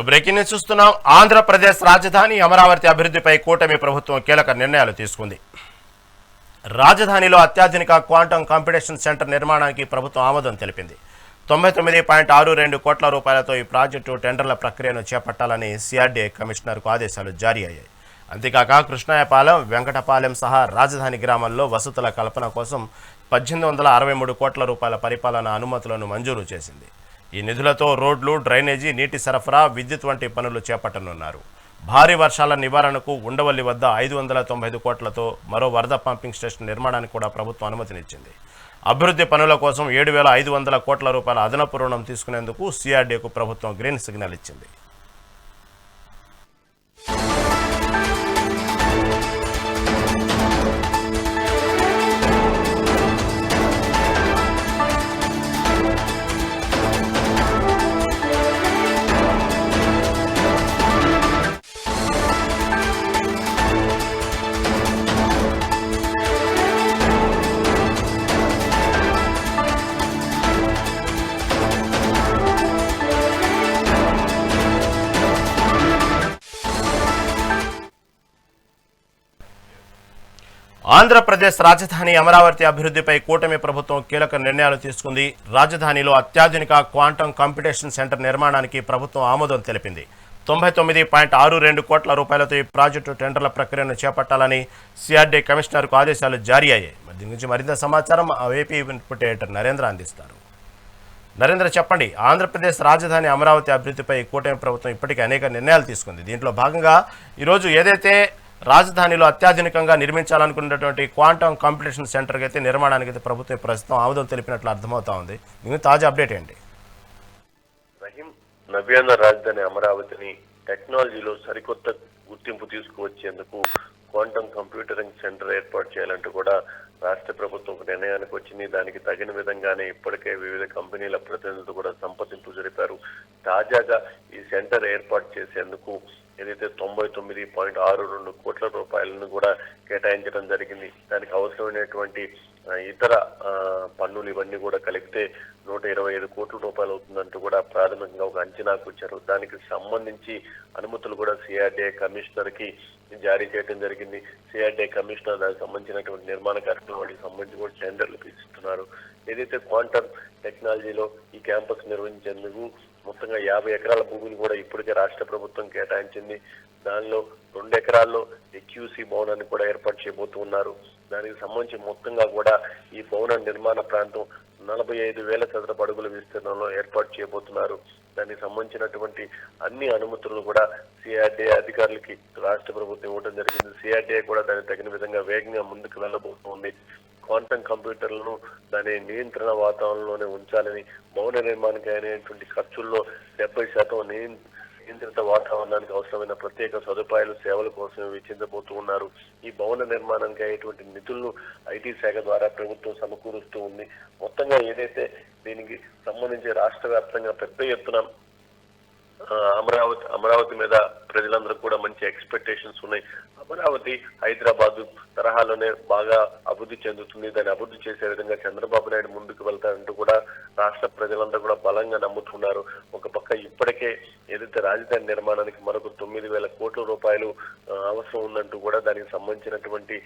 Breaking news చూస్తున్నాం. ఆంధ్రప్రదేశ్ రాజధాని అమరావతి అభివృద్ధిపై కూటమి ప్రభుత్వం కీలక నిర్ణయాలు తీసుకుంది. రాజధానిలో అత్యాధునిక క్వాంటం కాంపిటీషన్ సెంటర్ నిర్మాణానికి ప్రభుత్వం ఆమోదం తెలిపింది. తొంభై తొమ్మిది పాయింట్ ఆరు రెండు కోట్ల రూపాయలతో ఈ ప్రాజెక్టు టెండర్ల ప్రక్రియను చేపట్టాలని సిఆర్డీఏ కమిషనర్కు ఆదేశాలు జారీ అయ్యాయి. అంతేకాక కృష్ణాయపాలెం వెంకటపాలెం సహా రాజధాని గ్రామాల్లో వసతుల కల్పన కోసం పద్దెనిమిది వందల అరవై మూడు కోట్ల రూపాయల పరిపాలన అనుమతులను మంజూరు చేసింది. ఈ నిధులతో రోడ్లు డ్రైనేజీ నీటి సరఫరా విద్యుత్ వంటి పనులు చేపట్టనున్నారు. భారీ వర్షాల నివారణకు ఉండవల్లి వద్ద ఐదు వందల తొంభై ఐదు కోట్లతో మరో వరద పంపింగ్ స్టేషన్ నిర్మాణానికి కూడా ప్రభుత్వం అనుమతినిచ్చింది. అభివృద్ధి పనుల కోసం ఏడు వేల ఐదు వందల కోట్ల రూపాయల అదనపు రుణం తీసుకునేందుకు సిఆర్డీఏకు ప్రభుత్వం గ్రీన్ సిగ్నల్ ఇచ్చింది. ఆంధ్రప్రదేశ్ రాజధాని అమరావతి అభివృద్ధిపై కూటమి ప్రభుత్వం కీలక నిర్ణయాలు తీసుకుంది. రాజధానిలో అత్యాధునిక క్వాంటం కాంపిటీషన్ సెంటర్ నిర్మాణానికి ప్రభుత్వం ఆమోదం తెలిపింది. తొంభై తొమ్మిది పాయింట్ ఆరు రెండు కోట్ల రూపాయలతో ఈ ప్రాజెక్టు టెండర్ల ప్రక్రియను చేపట్టాలని సిఆర్డీ కమిషనర్కు ఆదేశాలు జారీ అయ్యాయి. దీని గురించి మరింత సమాచారం ఏపీ ఇన్పుట్ నరేంద్ర అందిస్తారు. నరేంద్ర చెప్పండి ఆంధ్రప్రదేశ్ రాజధాని అమరావతి అభివృద్ధిపై కూటమి ప్రభుత్వం ఇప్పటికే అనేక నిర్ణయాలు తీసుకుంది. దీంట్లో భాగంగా ఈరోజు ఏదైతే రాజధానిలో అత్యాధునికంగా నిర్మించాలనుకున్నటువంటి క్వాంటమ్ కాంపిటీషన్ సెంటర్కి అయితే నిర్మాణానికి అయితే ప్రభుత్వం ప్రస్తుతం ఆమోదం తెలిపినట్లు అర్థమవుతా ఉంది. దీని తాజా అప్డేట్ ఏంటి? రహీం నవ్యాంధ్ర రాజధాని అమరావతిని టెక్నాలజీలో సరికొత్త గుర్తింపు తీసుకువచ్చేందుకు క్వాంటమ్ కంప్యూటరింగ్ సెంటర్ ఏర్పాటు చేయాలంటూ కూడా రాష్ట్ర ప్రభుత్వం ఒక నిర్ణయానికి వచ్చింది. దానికి తగిన విధంగానే ఇప్పటికే వివిధ కంపెనీల ప్రతినిధులు కూడా సంప్రదింపు జరిపారు. తాజాగా ఈ సెంటర్ ఏర్పాటు చేసేందుకు ఏదైతే తొంభై తొమ్మిది పాయింట్ ఆరు రెండు కోట్ల రూపాయలను కూడా కేటాయించడం జరిగింది. దానికి అవసరమైనటువంటి ఇతర పన్నులు ఇవన్నీ కూడా కలిపితే నూట ఇరవై ఐదు కోట్ల రూపాయలు అవుతుందంటూ కూడా ప్రాథమికంగా ఒక అంచనాకు వచ్చారు. దానికి సంబంధించి అనుమతులు కూడా సిఆర్డీఏ కమిషనర్కి జారీ చేయడం జరిగింది. సిఆర్డీఏ కమిషనర్ దానికి సంబంధించినటువంటి నిర్మాణ కార్యక్రమాలకు సంబంధించి కూడా టెండర్లు పిలుస్తున్నారు ఏదైతే క్వాంటమ్ టెక్నాలజీలో ఈ క్యాంపస్ నిర్వహించేందుకు మొత్తంగా యాభై ఎకరాల భూమిని కూడా ఇప్పటికే రాష్ట్ర ప్రభుత్వం కేటాయించింది. దానిలో రెండు ఎకరాల్లో ఎక్యూసీ భవనాన్ని కూడా ఏర్పాటు చేయబోతున్నారు దానికి సంబంధించి మొత్తంగా కూడా ఈ భవన నిర్మాణ ప్రాంతం నలభై ఐదు వేల చదరపు అడుగుల విస్తీర్ణంలో ఏర్పాటు చేయబోతున్నారు. దానికి సంబంధించినటువంటి అన్ని అనుమతులు కూడా సిఆర్డీఏ అధికారులకి రాష్ట్ర ప్రభుత్వం ఇవ్వడం జరిగింది. సిఆర్డీఏ కూడా దానికి తగిన విధంగా వేగంగా ముందుకు వెళ్ళబోతుంది నియంత్రణ వాతావరణంలోనే ఉంచాలని భవన నిర్మాణానికి అయినటువంటి ఖర్చుల్లో డెబ్బై శాతం నియంత్రిత వాతావరణానికి అవసరమైన ప్రత్యేక సదుపాయాలు సేవల కోసం వెచ్చించబోతూ ఉన్నారు. ఈ భవన నిర్మాణానికి అయ్యేటువంటి నిధులను ఐటీ శాఖ ద్వారా ప్రభుత్వం సమకూరుస్తూ ఉంది. మొత్తంగా ఏదైతే దీనికి సంబంధించి రాష్ట్ర వ్యాప్తంగా పెద్ద ఎత్తున అమరావతి అమరావతి మీద ప్రజలందరూ కూడా మంచి ఎక్స్పెక్టేషన్స్ ఉన్నాయి. అమరావతి హైదరాబాద్ తరహాలోనే బాగా అభివృద్ధి చెందుతుంది. దాన్ని అభివృద్ధి చేసే విధంగా చంద్రబాబు నాయుడు ముందుకు వెళ్తారంటూ కూడా రాష్ట్ర ప్రజలందరూ కూడా బలంగా నమ్ముతున్నారు. ఒక పక్క ఇప్పటికే ఏదైతే రాజధాని నిర్మాణానికి మరొక తొమ్మిది వేల కోట్ల రూపాయలు అవసరం ఉందంటూ కూడా దానికి సంబంధించినటువంటి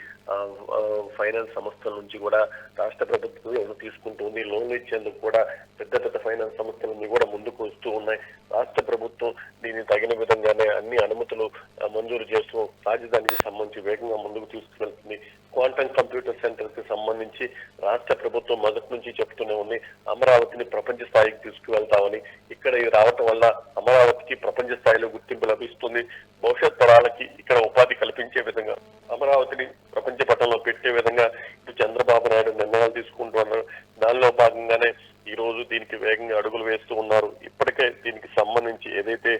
ఫైనాన్స్ సంస్థల నుంచి కూడా రాష్ట్ర ప్రభుత్వం లోన్లు తీసుకుంటుంది. లోన్లు ఇచ్చేందుకు కూడా పెద్ద పెద్ద ఫైనాన్స్ సంస్థలన్నీ కూడా ముందుకు వస్తూ ఉన్నాయి. రాష్ట్ర ప్రభుత్వం దీన్ని తగిన విధంగానే అన్ని అనుమతులు మంజూరు చేస్తూ రాజధానికి సంబంధించి వేగంగా ముందుకు తీసుకువెళ్తుంది. క్వాంటమ్ కంప్యూటర్ సెంటర్కి సంబంధించి రాష్ట్ర ప్రభుత్వం మొదటి నుంచి చెప్తూనే ఉంది అమరావతిని ప్రపంచ స్థాయికి తీసుకువెళ్తామని. ఇక్కడ ఇది రావటం వల్ల అమరావతికి ప్రపంచ స్థాయిలో గుర్తింపు లభిస్తుంది. భవిష్యత్ తరాలకి ఇక్కడ ఉపాధి కల్పించే విధంగా అమరావతిని ప్రపంచ పటంలో పెట్టే విధంగా ఇప్పుడు చంద్రబాబు నాయుడు నిర్ణయాలు తీసుకుంటున్నారు. దానిలో భాగంగానే ఈ రోజు దీనికి వేగంగా అడుగులు వేస్తూ ఉన్నారు. ఇప్పటికే దీనికి సంబంధించి ఏదైతే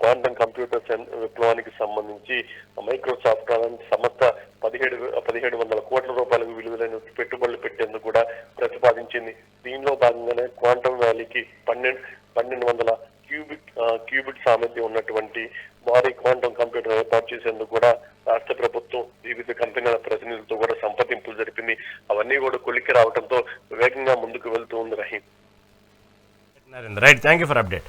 క్వాంటమ్ కంప్యూటర్ విప్లవానికి సంబంధించి మైక్రోసాఫ్ట్ అలాంటి సంస్థ పదిహేడు పదిహేడు వందల కోట్ల రూపాయలకు విలువలైన పెట్టుబడులు పెట్టేందుకు కూడా ప్రతిపాదించింది. దీనిలో భాగంగానే క్వాంటమ్ వ్యాలీకి పన్నెండు పన్నెండు వందల క్యూబిట్ క్యూబిట్ సామర్థ్యం ఉన్నటువంటి భారీ క్వాంటమ్ కంప్యూటర్ ఏర్పాటు చేసేందుకు కూడా రాష్ట్ర ప్రభుత్వం వివిధ కంపెనీల ప్రతినిధులతో కూడా సంప్రదింపులు జరిపింది. అవన్నీ కూడా కొలిక్కి రావడంతో వేగంగా ముందుకు వెళ్తూ ఉంది Rahim. Right. Thank you for update.